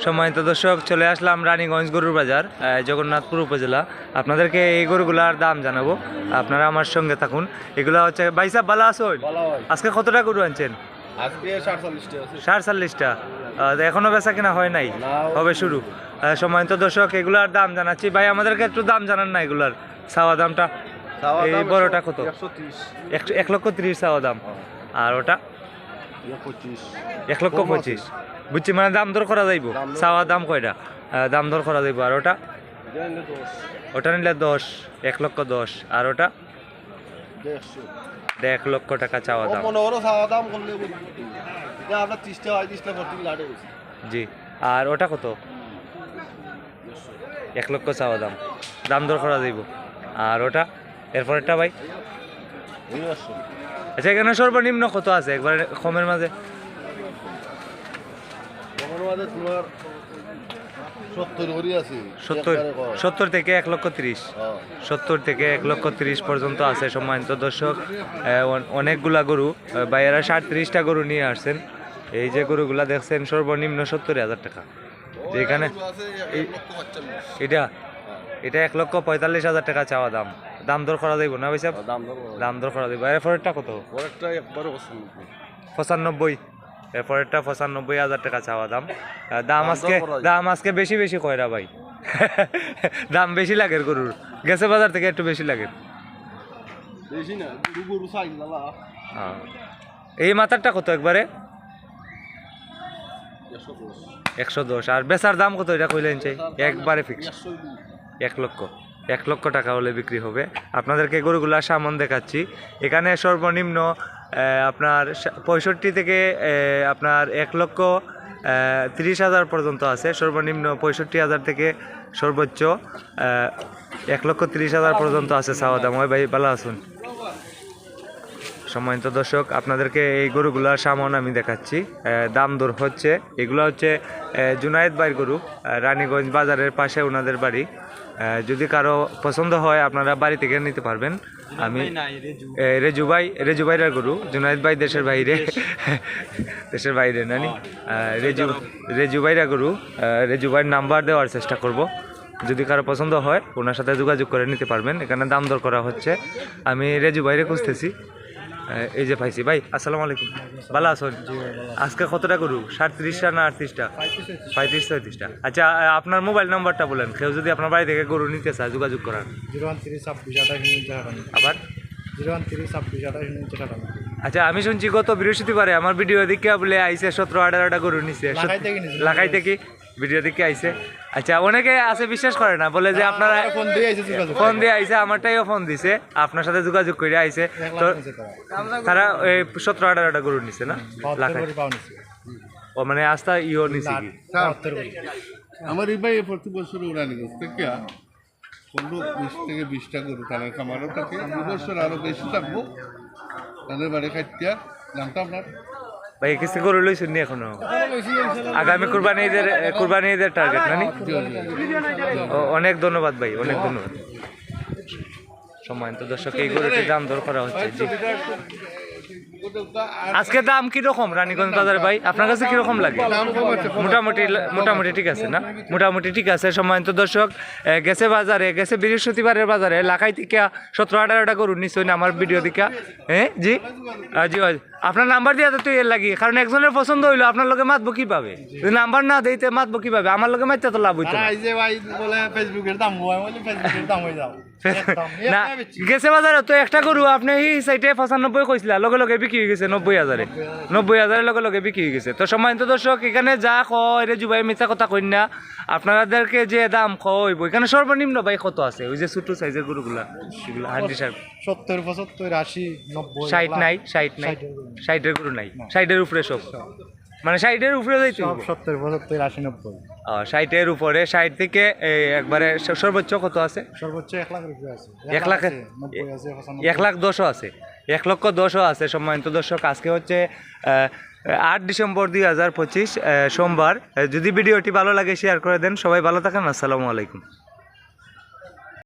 সম্মানিত দর্শক চলে আসলাম রানীগঞ্জ গরুর বাজার জগন্নাথপুর উপজেলা। আপনাদেরকে এই গরুগুলার দাম জানাব। আপনারা আমার সঙ্গে থাকুন। এগুলো হচ্ছে বাইসাব বালা আসুন আজকে কতটা গরু আনছেন? আজকে ষাট চল্লিশটা এখনও বেচা কিনা হয় নাই? হবে শুরু। সম্মানিত দর্শক এগুলার দাম জানাচ্ছি। ভাই আমাদেরকে একটু দাম জানান না এগুলার। চাওয়া দামটা? এই বড়টা কত? এক- লক্ষ তিরিশ চাওয়া দাম। আর ওটা? এক লক্ষ পঁচিশ। বুঝছি মানে দাম দর করা যাইব? দাম দর- চাওয়া দাম কয়টা? দাম দর করা যাইব আর ওটা? ওটা নিলে দশ এক লক্ষ দশ আর ওটা? এক লক্ষ টাকা চাওয়া দাম। জি। আর ওটা কত? এক লক্ষ চাওয়া দাম। দাম দর করা যাইব। আর ওটা? এরপরেরটা ভাই? আচ্ছা এখানে সর্বনিম্ন কত আছে? একবার কমের মাঝে। তোমার সত্তর ভরি আছে। সত্তর সত্তর থেকে এক লক্ষ তিরিশ। হ্যাঁ। সত্তর থেকে এক লক্ষ তিরিশ পর্যন্ত আছে সম্মানিত দর্শক। অনেকগুলা গরু। বাইরা ষাট তিরিশটা গরু নিয়ে আসছেন। এই যে গরুগুলা দেখছেন সর্বনিম্ন সত্তর হাজার টাকা। যে এখানে আছে এই- এক লক্ষ পাঁচচল্লিশ এটা? এটা এক লক্ষ পঁয়তাল্লিশ হাজার টাকা চাওয়া দাম। দাম দর করা যাইব না ভাই সাহেব? দাম দাম দর করা যাইব। এরপরেরটা কত? পরেরটা একবারে পঁচানব্বই। এরপরেরটা পঁচানব্বই হাজার টাকা চাওয়া দাম। দাম আজকে দাম আজকে বেশি বেশি কয়রা ভাই? দাম বেশি লাগে গরুর। গেছে বাজার থেকে একটু বেশি লাগে। হ্যাঁ। এই মাথারটা কত একবারে? একশো দশ। আর বেচার দাম কত এটা কইলেন চাই একবারে ফিক্স এক লক্ষ। এক লক্ষ টাকা হলে বিক্রি হবে। আপনাদেরকে গরুগুলা সামন দেখাচ্ছি। এখানে সর্বনিম্ন আপনার পঁয়ষট্টি থেকে আপনার এক লক্ষ তিরিশ হাজার পর্যন্ত আছে। সর্বনিম্ন পঁয়ষট্টি হাজার থেকে সর্বোচ্চ এক লক্ষ তিরিশ হাজার পর্যন্ত আছে চাওয়া দাম ওই ভাই, ভালো আসুন সম্মানিত দর্শক, আপনাদেরকে এই গরুগুলার সামন আমি দেখাচ্ছি। দাম দর হচ্ছে। এগুলো হচ্ছে জুনায়েদ বাইর গরু রানীগঞ্জ বাজারের পাশে ওনাদের বাড়ি। যদি কারও পছন্দ হয় আপনারা বাড়ি থেকে নিতে পারবেন। আমি এ, রেজুবাই রেজুবাইরার গরু জুনায়েদ ভাই দেশের বাইরে। দেশের বাইরে নানি? আহ, রেজু রেজুবাইরা গরু রেজুবাইয়ের নাম্বার দেওয়ার চেষ্টা করব। যদি কারও পছন্দ হয় ওনার সাথে যোগাযোগ করে নিতে পারবেন। এখানে দাম দর করা হচ্ছে। আমি রেজু বাইরে খুঁজতেছি। এই যে পাইছি। ভাই আসসালামু আলাইকুম। ভালো আছেন আজকে কতটা গরু? সাতত্রিশটা না আটত্রিশটা? পঁয়ত্রিশ ছয়ত্রিশটা। আচ্ছা আপনার মোবাইল নাম্বারটা বলেন। কেউ যদি আপনার বাড়ি থেকে গরু নিতে চায় যোগাযোগ করার আবার? আচ্ছা আমি শুনছি গত বৃহস্পতিবারে আমার ভিডিও দেখে বলে আইসে সতেরো আঠারোটা গরু নিছে। লাখাই থেকে ভিডিও দেখে আইসে আচ্ছা অনেকে আছে বিশ্বাস করে না বলে যে আপনারা ফোন দিয়ে আইসে ফোন দিয়ে আইসে আমারটাইও ফোন দিছে আপনার সাথে যোগাযোগ করে আইসে এক তো নিচে তারা এই সতেরো আঠারোটা গরু নিছে না? লাখাই পাও নিচ্ছে ও মানে আস্থা ইও নিছে কি? আমার এই ভাই প্রতি বছর উড়ানিগঞ্জ থেকে পনেরো বিশ থেকে বিশটা গরু তাদের খামারও থাকে। বছর আরও বেশি থাকব। তাদের বাড়ি খাইতে। নামটা আপনার? ভাই কিস্তি গরু লইছেন নি এখনও? আগামী কুরবানি ঈদের কুরবানি ঈদের টার্গেট নানি অনেক ধন্যবাদ ভাই, অনেক ধন্যবাদ। সম্মানিত দর্শক, এই গরুটির দাম দর করা হচ্ছে। জি আজকে দাম কি রকম রানীগঞ্জ বাজারে ভাই? আপনার কাছে কি রকম লাগে? মোটামুটি মোটামুটি ঠিক আছে না? মোটামুটি ঠিক আছে। সম্মানিত দর্শক গেছে বাজারে গেছে বৃহস্পতিবারের বাজারে। লাখাই থেকে সতেরো আঠারোটা গরু নিশ্চয় না আমার ভিডিও দিকা হ্যাঁ জি? জি আপনার নাম্বার দিয়ে তো এর লাগি কারণ একজনের পছন্দ হইল আপনার লগে মাতবো কীভাবে? যদি নাম্বার না দিতে মাতবো কীভাবে? আমার লগে মারতে তো লাভ হইতো না। গেছে বাজারে তো একটা গরু আপনি এই সাইডে পঁচানব্বই কইছিলা লগে লগে বিক্রি হয়ে গেছে নব্বই হাজারে। নব্বই হাজারের লগে লগে বিক্রি হয়ে গেছে। তো সম্মানিত দর্শক এখানে যা কয় রে জুবাই মিথ্যা কথা কই না। আপনাদেরকে যে দাম কইব এখানে সর্বনিম্ন ভাই কত আছে? ওই যে ছোট সাইজের গরুগুলা হান্ডি সার। সত্তর পঁচাত্তর আশি নব্বই ষাট নাই ষাট নাই। ষাটের গরু নাই। ষাটের উপরে সব। মানে ষাটের উপরে যাইতে সত্তর পঁচাত্তর আশি নব্বই। ষাটের উপরে ষাট থেকে একবারে সর্বোচ্চ কত আছে? সর্বোচ্চ এক লাখ রুপিয়া আছে। এক লাখ এক লাখ দশও আছে। এক লক্ষ দশও আছে সম্মানিত দর্শক। আজকে হচ্ছে আট ডিসেম্বর দুই হাজার পঁচিশ সোমবার। যদি ভিডিওটি ভালো লাগে শেয়ার করে দেন। সবাই ভালো থাকেন। আসসালামু আলাইকুম।